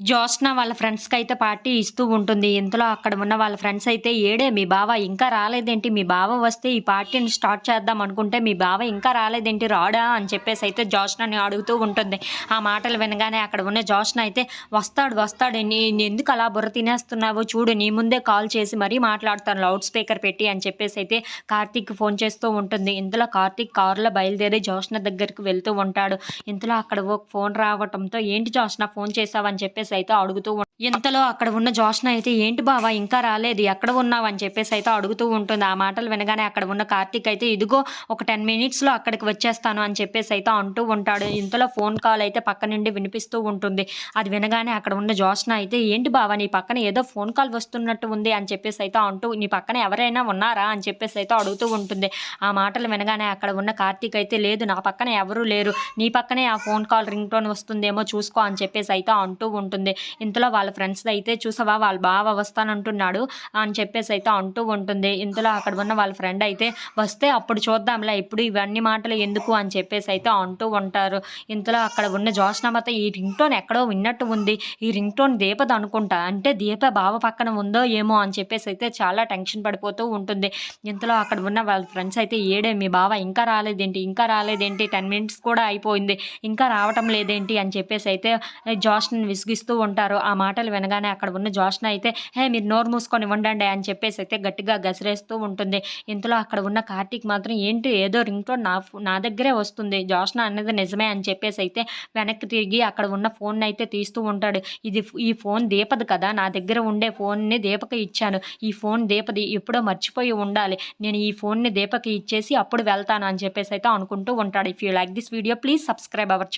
జోష్న వాళ్ళ ఫ్రెండ్స్కి అయితే పార్టీ ఇస్తూ ఉంటుంది. ఇంతలో అక్కడ ఉన్న వాళ్ళ ఫ్రెండ్స్ అయితే ఏడే మీ బావ ఇంకా రాలేదేంటి? మీ బావ వస్తే ఈ పార్టీని స్టార్ట్ చేద్దాం అనుకుంటే మీ బావ ఇంకా రాలేదేంటి? రాడా? అని చెప్పేసి అయితే జోష్నని అడుగుతూ ఉంటుంది. ఆ మాటలు వినగానే అక్కడ ఉన్న జోష్న అయితే వస్తాడు వస్తాడు. నీ ఎందుకు అలా బుర్ర తినేస్తున్నావు? చూడు నీ ముందే కాల్ చేసి మరీ మాట్లాడతాను. లౌడ్ స్పీకర్ పెట్టి అని చెప్పేసి అయితే కార్తీక్ ఫోన్ చేస్తూ ఉంటుంది. ఇంతలో కార్తీక్ కారులో బయలుదేరి జోష్న దగ్గరికి వెళ్తూ ఉంటాడు. ఇంతలో అక్కడ ఓ ఫోన్ రావటంతో ఏంటి జోష్న ఫోన్ చేసావని చెప్పేసి అయితే అడుగుతూ ఇంతలో అక్కడ ఉన్న జోష్న అయితే ఏంటి బావా ఇంకా రాలేదు ఎక్కడ ఉన్నావు? అని చెప్పేసి అయితే అడుగుతూ ఉంటుంది. ఆ మాటలు వినగానే అక్కడ ఉన్న కార్తీక్ అయితే ఇదిగో ఒక టెన్ మినిట్స్లో అక్కడికి వచ్చేస్తాను అని చెప్పేసి అయితే అంటూ ఉంటాడు. ఇంతలో ఫోన్ కాల్ అయితే పక్క నుండి వినిపిస్తూ ఉంటుంది. అది వినగానే అక్కడ ఉన్న జోష్న అయితే ఏంటి బావా నీ పక్కన ఏదో ఫోన్ కాల్ వస్తున్నట్టు ఉంది అని చెప్పేసి అయితే అంటూ నీ పక్కన ఎవరైనా ఉన్నారా? అని చెప్పేసి అయితే అడుగుతూ ఉంటుంది. ఆ మాటలు వినగానే అక్కడ ఉన్న కార్తీక్ అయితే లేదు నా పక్కన ఎవరూ లేరు. నీ పక్కనే ఆ ఫోన్ కాల్ రింగ్ టోన్ వస్తుందేమో చూసుకో అని చెప్పేసి అయితే అంటూ ఉంటుంది. ఇంతలో వాళ్ళ ఫ్రెండ్స్ అయితే చూసావా? వాళ్ళ బావ వస్తానంటున్నాడు అని చెప్పేసి అయితే అంటూ ఉంటుంది. ఇంతలో అక్కడ ఉన్న వాళ్ళ ఫ్రెండ్ అయితే వస్తే అప్పుడు చూద్దాంలే ఇప్పుడు ఇవన్నీ మాటలు ఎందుకు అని చెప్పేసి అయితే అంటూ ఉంటారు. ఇంతలో అక్కడ ఉన్న జోష్నమత ఈ రింగ్ టోన్ ఎక్కడో విన్నట్టు ఉంది. ఈ రింగ్ టోన్ దీపది అనుకుంటా అంటే దీప బావ పక్కన ఉందో ఏమో అని చెప్పేసి అయితే చాలా టెన్షన్ పడిపోతూ ఉంటుంది. ఇంతలో అక్కడ ఉన్న వాళ్ళ ఫ్రెండ్స్ అయితే ఏడే మీ బావ ఇంకా రాలేదేంటి? ఇంకా రాలేదేంటి? టెన్ మినిట్స్ కూడా అయిపోయింది. ఇంకా రావటం లేదేంటి? అని చెప్పేసి అయితే జోష్ని విసిగిస్తూ ఉంటారు ఆ మాటలు వినగానే అక్కడ ఉన్న జోష్న అయితే హే మీరు నోరు మూసుకొని ఉండండి అని చెప్పేసి అయితే గట్టిగా గసిరేస్తూ ఉంటుంది. ఇంతలో అక్కడ ఉన్న కార్తీక్ మాత్రం ఏంటి ఏదో రింగ్ టోన్ నా నా దగ్గరే వస్తుంది జోష్న అనేది నిజమే అని చెప్పేసి అయితే వెనక్కి తిరిగి అక్కడ ఉన్న ఫోన్ అయితే తీస్తూ ఉంటాడు. ఇది ఈ ఫోన్ దీపది కదా నా దగ్గర ఉండే ఫోన్ని దీపకి ఇచ్చాను. ఈ ఫోన్ దీపది ఎప్పుడో మర్చిపోయి ఉండాలి. నేను ఈ ఫోన్ని దీపకి ఇచ్చేసి అప్పుడు వెళ్తాను అని చెప్పేసి అయితే అనుకుంటూ ఉంటాడు. If you like this video please subscribe our